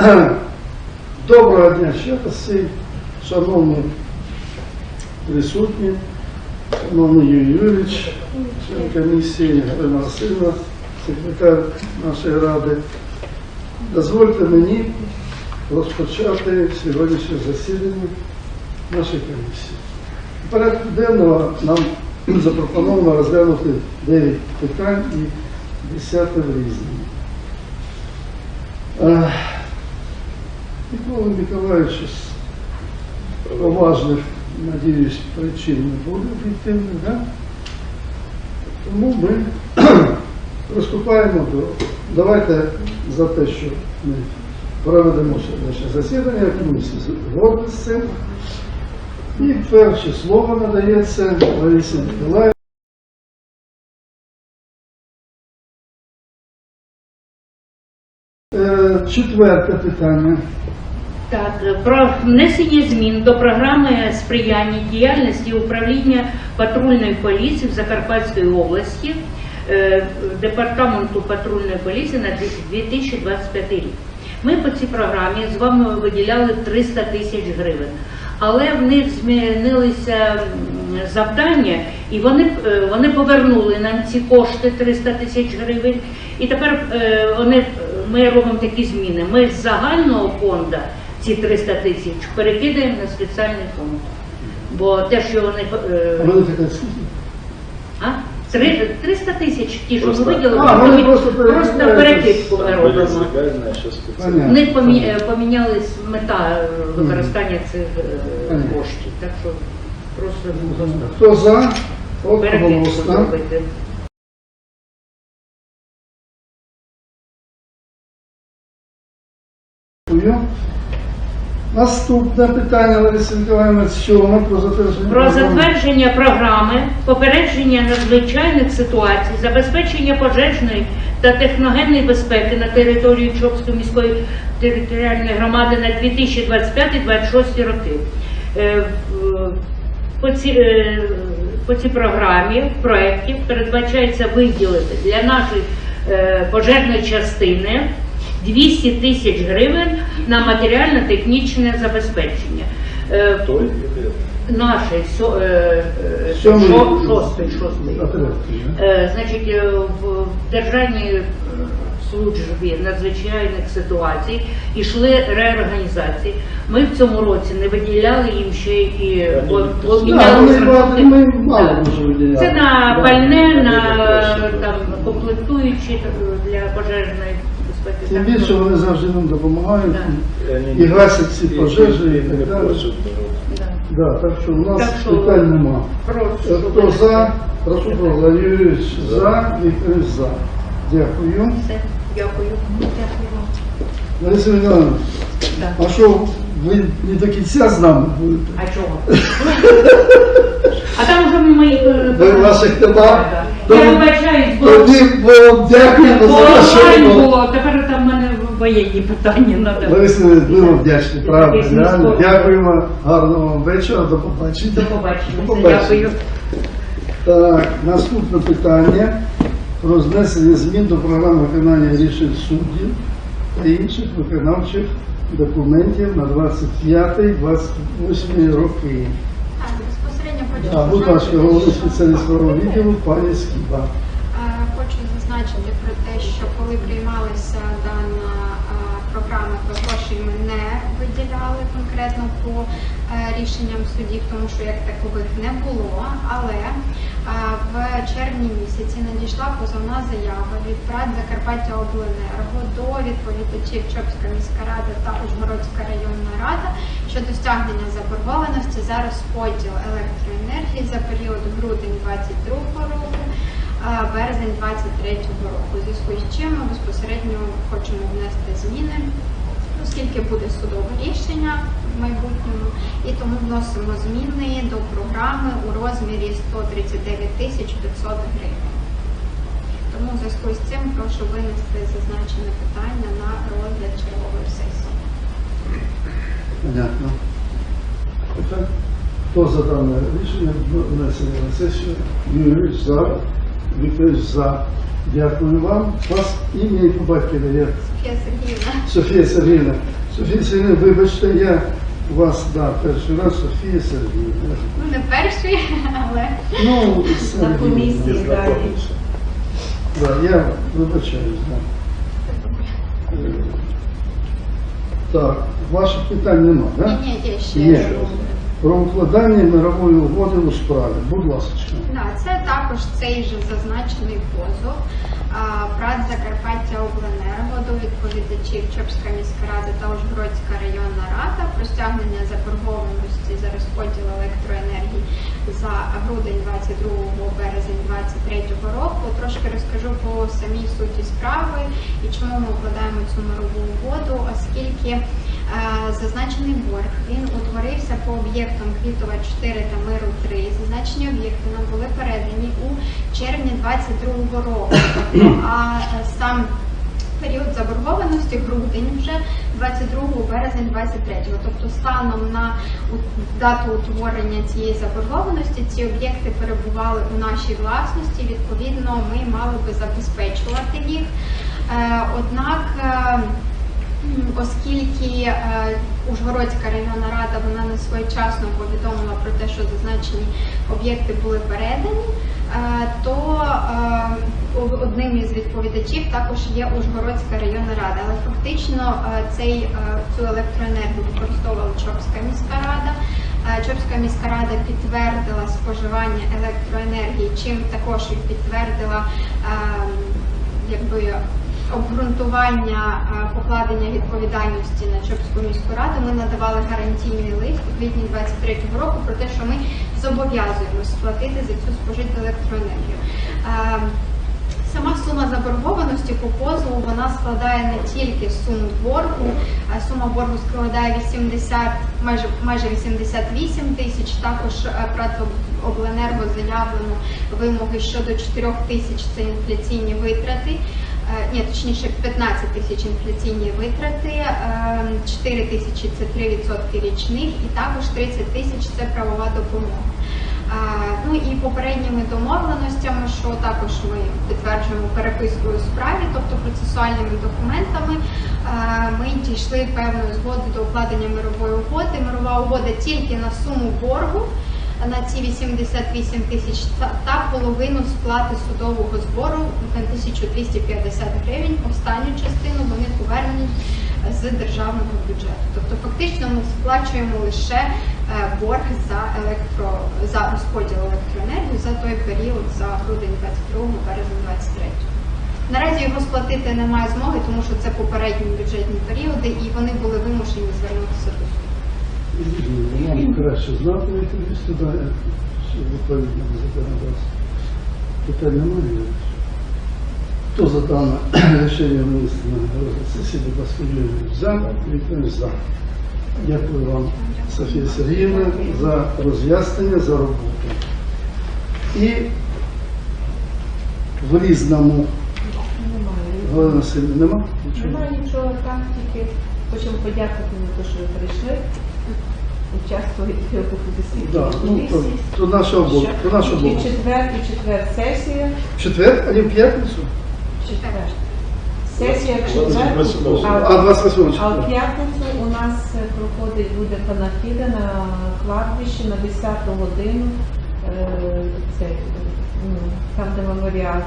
Доброго дня ще раз шановні присутні, шановний Юрій Юрійович, член комісії Галина Васильівна, секретар нашої ради. Дозвольте мені розпочати сьогоднішнє засідання нашої комісії. Порядку денного нам запропоновано розглянути 9 питань і 10 в різному. Е, Микола Миколаївич з поважних, надіюсь, причин не буде об'єктивних, да? тому ми приступаємо до. Давайте за те, що ми проведемо сьогоднішнє засідання, ми згодні з цим. І перше слово надається Ларисі Миколаївні. Е, Четверте питання. Так, про внесення змін до програми сприяння діяльності управління патрульної поліції в Закарпатській області е, департаменту патрульної поліції на 2025 рік. Ми по цій програмі з вами виділяли 300 тисяч гривень, але в них змінилися завдання, і вони, е, вони повернули нам ці кошти 300 тисяч гривень. І тепер е, вони, ми робимо такі зміни. Ми з загального фонду ці 300 тисяч перекидаємо на спеціальний фонд. Бо те, що вони е, А вони таке скільки? а? Три- 300 тисяч, ті, що ми виділили, А, вони ми просто просто перекидку ми робимо. них помі... е, помінялась мета е, використання цих е, коштів. Так що просто Хто за? перекидку зробити. Дякую. Наступне питання, Лариса Миколаївна, сьоме про затвердження. Про затвердження програми попередження надзвичайних ситуацій, забезпечення пожежної та техногенної безпеки на території Чопської міської територіальної громади на 2025-2026 роки. Е, По цій, е, по цій програмі в проєкті передбачається виділити для нашої е, пожежної частини 200 тисяч гривень на матеріально-технічне забезпечення. Е, Той сьо- е, е, шостий, шостий. Значить, в державній службі надзвичайних ситуацій ішли реорганізації. Ми в цьому році не виділяли їм ще і бо- бо Да, міняли вони зарплати. багато- ми мало дуже виділяли. Це на пальне, на там комплектуючі для пожежної. Тим більше вони завжди нам допомагають. Да. они І гасять ці пожежі, і так далі. Да. Так що у нас питань нема. Прошу, щоб Хто за? Прошу проголосують за, Віктор за. Дякую. Все, дякую. Лариса Миколаївна, Да. а що ви не до кінця з нами будете? А чого? А там вже ми е, Ви ваших нема? Я вибачаюсь, бо Тоді ми вам дякуємо бо за онлайн ви було, тепер там в мене воєнні питання. Лариса, ми вам вдячні, правда. Реально. Дякуємо, гарного вам вечора, до побачення. До побачення. До побачення. Дякую. Так, наступне питання про знесення змін до програми виконання рішень суддів та інших виконавчих документів на 25-28 роки. А, будь ласка, головний спеціаліст правого відділу пані Скіба. Хочу зазначити про те, що коли приймалася дана е, програма, то грошей ми не виділяли конкретно по е, рішенням судів, тому що як такових не було. Але е, в червні місяці надійшла позовна заява від ПРАД Закарпаття Обленерго до відповідачів Чопська міська рада та Ужгородська районна рада щодо стягнення заборгованості за розподіл електроенергії за період грудень 2022 року березень 23-го року. У зв'язку з чим ми безпосередньо хочемо внести зміни, оскільки буде судове рішення в майбутньому, і тому вносимо зміни до програми у розмірі 139 тисяч 500 гривень. Тому в зв'язку з цим прошу винести зазначене питання на розгляд чергової сесії. Понятно. Хто за дане рішення внесення на сесію? Юрій за, Вікторович за. Дякую вам. Вас ім'я і по батькові як? Софія Сергіївна. Софія Сергіївна. Софія Сергіївна, вибачте, я вас, да, перший раз Софія Сергіївна. Ну, не перший, але Ну, На комісії далі. Да, я вибачаюсь, да. Е, Так, ваших питань нема, так? Да? ні, ні, є ще. Є. Про укладання мирової угоди у справі. Будь ласка. Да, це також цей же зазначений позов. А, ПРАТ Закарпаття Обленерго до відповідачів Чопська міська рада та Ужгородська районна рада про стягнення заборгованості за розподіл електроенергії за грудень 22 березень 23 року. Трошки розкажу по самій суті справи і чому ми укладаємо цю мирову угоду, оскільки зазначений борг він утворився по об'єктам Квітова 4 та Миру 3. Зазначені об'єкти нам були передані у червні 22 року. А сам період заборгованості грудень вже 22 березень 23 Тобто станом на дату утворення цієї заборгованості ці об'єкти перебували у нашій власності. Відповідно, ми мали би забезпечувати їх. Е, Однак е, Оскільки е, Ужгородська районна рада вона не своєчасно повідомила про те, що зазначені об'єкти були передані, е, то е, одним із відповідачів також є Ужгородська районна рада. Але фактично цей, цю електроенергію використовувала Чопська міська рада. Чопська міська рада підтвердила споживання електроенергії, чим також і підтвердила е, якби обґрунтування е, покладення відповідальності на Чопську міську раду ми надавали гарантійний лист у квітні 23-го року про те, що ми зобов'язуємося сплатити за цю спожиту електроенергію. Е, Сама сума заборгованості по позову вона складає не тільки суму боргу, а сума боргу складає 80, майже майже 88 тисяч. Також е, Обленерго заявлено вимоги щодо 4 тисяч це інфляційні витрати. Е, Ні, точніше 15 тисяч інфляційні витрати, е, 4 тисячі це 3% річних і також 30 тисяч це правова допомога. Ну і попередніми домовленостями, що також ми підтверджуємо перепискою справі, тобто процесуальними документами, ми дійшли певної згоди до укладення мирової угоди. Мирова угода тільки на суму боргу на ці 88 тисяч та, половину сплати судового збору на 1250 гривень. Останню частину вони повернуть з державного бюджету. Тобто фактично ми сплачуємо лише е, борг за електро за розподіл електроенергії за той період за грудень 22 березень 23. Наразі його сплатити немає змоги, тому що це попередні бюджетні періоди, і вони були вимушені звернутися до суду. Краще знати відповісти, да, що відповідно до законодавства. Питань немає. Хто за дане рішення винести на сесії, будь ласка, за, відповідь за. Дякую вам, Софія Сергіївна, за роз'яснення, за роботу. І в різному? Немає нічого так, тільки хочемо подякувати за те, що ви прийшли. Участвуєте в опозиційній Да, ну, то, то наша обов'язка. То наша І в четвер, і четвер сесія. В четвер, а не в п'ятницю? Четвер. Сесія в четвер. А 28 А в п'ятницю у нас е, проходить буде панафіда на кладбищі на 10 годину. Е, Це, ну, там, де меморіал